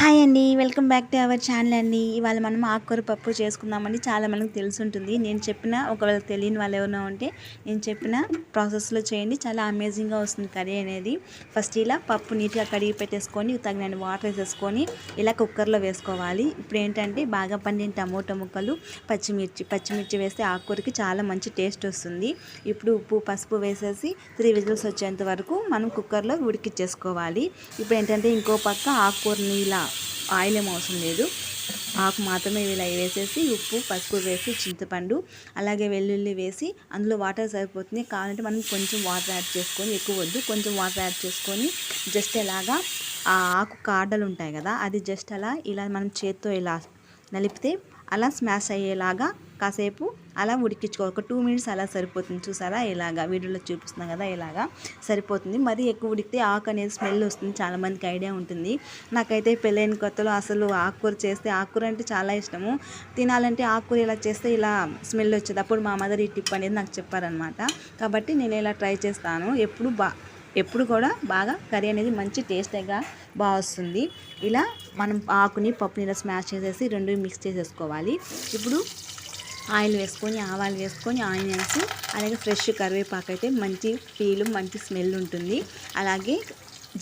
Hi అండి welcome back to our channel అండి. ఇవాళ మనం ఆకుకూర పప్పు చేసుకుందామండి చాలా మనకు తెలిసి ఉంటుంది నేను చెప్పిన ఒకవేళ తెలియని వాళ్ళు ఎవరైనా ఉంటే నేను చెప్పిన ప్రాసెస్లో చేయండి. చాలా అమేజింగ్గా వస్తుంది కర్రీ అనేది. ఫస్ట్ ఇలా పప్పు నీట్గా కడిగి పెట్టేసుకొని తగిన వాటర్ వేసేసుకొని ఇలా కుక్కర్లో వేసుకోవాలి. ఇప్పుడు ఏంటంటే బాగా పండిన టమోటా ముక్కలు పచ్చిమిర్చి పచ్చిమిర్చి వేస్తే ఆకుకూరకి చాలా మంచి టేస్ట్ వస్తుంది. ఇప్పుడు ఉప్పు పసుపు వేసేసి త్రీ విజిల్స్ వచ్చేంత వరకు మనం కుక్కర్లో ఉడికిచ్చేసుకోవాలి. ఇప్పుడు ఏంటంటే ఇంకో పక్క ఆకుకూర నీళ్ళ ఆయిల్ ఏం అవసరం లేదు. ఆకు మాత్రమే ఇలా వేసేసి ఉప్పు పసుపు వేసి చింతపండు అలాగే వెల్లుల్లి వేసి అందులో వాటర్ సరిపోతుంది. కావాలంటే మనం కొంచెం వాటర్ యాడ్ చేసుకొని ఎక్కువ వద్దు. కొంచెం వాటర్ యాడ్ చేసుకొని జస్ట్ ఇలాగా ఆ ఆకు కాడలు ఉంటాయి కదా అది జస్ట్ అలా ఇలా మనం చేత్తో ఇలా నలిపితే అలా స్మాష్ అయ్యేలాగా కాసేపు అలా ఉడికించుకో ఒక టూ మినిట్స్ అలా సరిపోతుంది చూసారా? ఇలాగా వీడియోలో చూపిస్తున్నాం కదా ఇలాగా సరిపోతుంది. మరీ ఎక్కువ ఉడికితే ఆకు అనేది స్మెల్ వస్తుంది చాలామందికి ఐడియా ఉంటుంది. నాకైతే పెళ్ళైన కొత్తలో అసలు ఆకుకూర చేస్తే ఆకుకూర అంటే చాలా ఇష్టము. తినాలంటే ఆకుకూర ఇలా చేస్తే ఇలా స్మెల్ వచ్చేది. అప్పుడు మా మదర్ ఈ టిప్ అనేది నాకు చెప్పారనమాట కాబట్టి నేను ఇలా ట్రై చేస్తాను. ఎప్పుడు బా ఎప్పుడు కూడా బాగా కర్రీ అనేది మంచి టేస్ట్గా బాగా వస్తుంది. ఇలా మనం ఆకుని పప్పుని ఇలా స్మాష్ చేసేసి రెండు మిక్స్ చేసేసుకోవాలి. ఇప్పుడు ఆయిల్ వేసుకొని ఆవాలు వేసుకొని ఆయిల్ వేసి అలాగే ఫ్రెష్ కరివేపాకు అయితే మంచి ఫీల్ మంచి స్మెల్ ఉంటుంది. అలాగే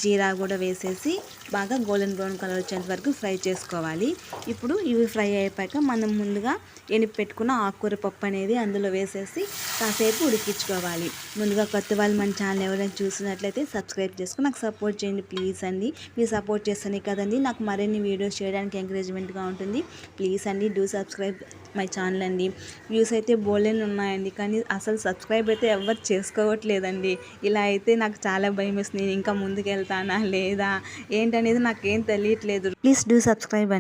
జీరా కూడా వేసేసి బాగా గోల్డెన్ బ్రౌన్ కలర్ వచ్చేంత వరకు ఫ్రై చేసుకోవాలి. ఇప్పుడు ఇవి ఫ్రై అయిపోయాక మనం ముందుగా ఎనిపి పెట్టుకున్న ఆకుకూర పప్పు అనేది అందులో వేసేసి కాసేపు ఉడికించుకోవాలి. ముందుగా కొత్త వాళ్ళు మన ఛానల్ ఎవరైనా చూసినట్లయితే సబ్స్క్రైబ్ చేసుకుని నాకు సపోర్ట్ చేయండి ప్లీజ్ అండి. మీరు సపోర్ట్ చేస్తేనే కదండి నాకు మరిన్ని వీడియోస్ చేయడానికి ఎంకరేజ్మెంట్గా ఉంటుంది. ప్లీజ్ అండి డూ సబ్స్క్రైబ్ మై ఛానల్ అండి. వ్యూస్ అయితే బోలేని ఉన్నాయండి. కానీ అసలు సబ్స్క్రైబ్ అయితే ఎవరు చేసుకోవట్లేదండి. ఇలా అయితే నాకు చాలా భయం వేస్తుంది. నేను ఇంకా ముందుకు వెళ్తానా లేదా? ఏంటనేది నాకేం తెలియట్లేదు. ప్లీజ్ డూ సబ్స్క్రైబ్ అండి.